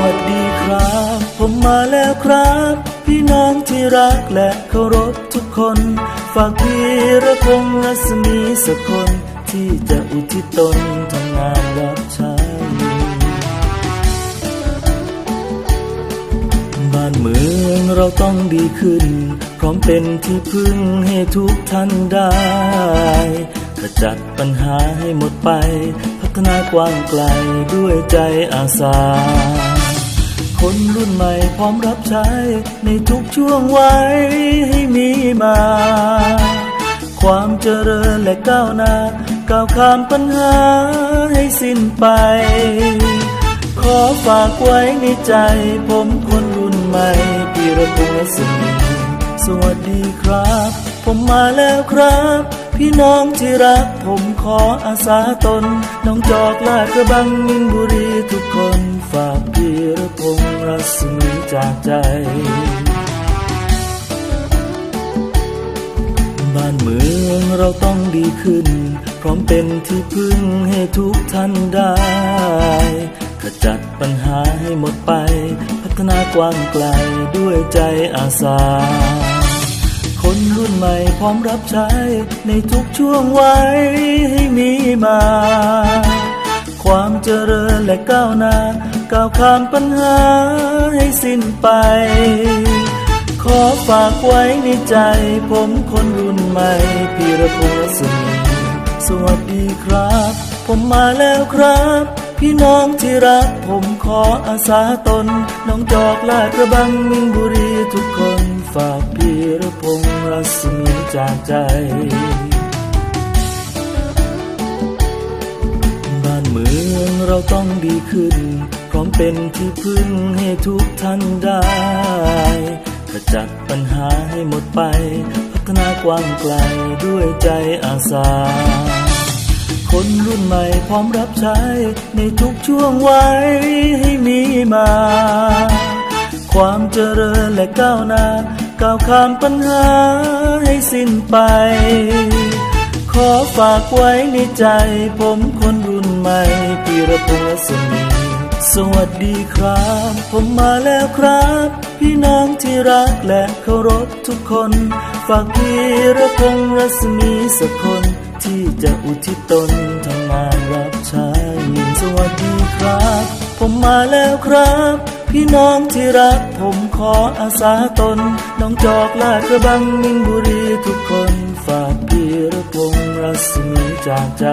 วัสดีครับ ผมมาแล้วครับ พี่น้องที่รักและเคารพทุกคน ฝากพี่ระพงษ์รัศมีสักคนที่จะอุทิศตนทำงานรับใช้บ้านเมืองเราต้องดีขึ้น พร้อมเป็นที่พึ่งให้ทุกท่านได้ขจัดปัญหาให้หมดไป พัฒนากว้างไกลด้วยใจอาสา คนรุ่นใหม่พร้อมรับใช้ ในทุกช่วงวัยให้มีมา ความเจริญและก้าวหน้าก้าวข้ามปัญหาให้สิ้นไป ขอฝากไว้ในใจ ผมคนรุ่นใหม่ปีระพงษ์สมีสวัสดีครับ ผมมาแล้วครับ พี่น้องที่รักผมขออาสาตน น้องจอกลาดกระบังมินบุรีทุกคนฝากพี่ระพงรัศมีจากใจ บ้านเมืองเราต้องดีขึ้น พร้อมเป็นที่พึ่งให้ทุกท่านได้ขจัดปัญหาให้หมดไป พัฒนากว้างไกลด้วยใจอาสา คนรุ่นใหม่พร้อมรับใช้ในทุกช่วงวัยให้มีมา ความเจริญและก้าวหน้าก้าวข้ามปัญหาให้สิ้นไป ขอฝากไว้ในใจ ผมคนรุ่นใหม่พีระพงษ์สมีสวัสดีครับ ผมมาแล้วครับ พี่น้องที่รัก ผมขออาสาตน น้องจอกลาดกระบังมินบุรีทุกคน ฝากพีระพงษ์รัศมีจากใจ บ้านเมืองเราต้องดีขึ้น พร้อมเป็นที่พึ่งให้ทุกท่านได้ขจัดปัญหาให้หมดไป พัฒนากว้างไกลด้วยใจอาสา คนรุ่นใหม่พร้อมรับใช้ ในทุกช่วงวัยให้มีมาความเจริญและก้าวหน้า ข้ามปัญหาให้สิ้นไป ขอฝากไว้ในใจผมคนรุ่นใหม่พีระพงษ์สมีสวัสดีครับ ผมมาแล้วครับ พี่น้องที่รักและเคารพทุกคน ฝากพีระพงษ์รัศมีสักคนที่จะอุทิศตนทำงานรับใช้สวัสดีครับ ผมมาแล้วครับ พี่น้องที่รักผมขออาสาตน น้องจอกลาดกระบังมินบุรีทุกคน ฝากพี่ระพงรัศมีจากใจ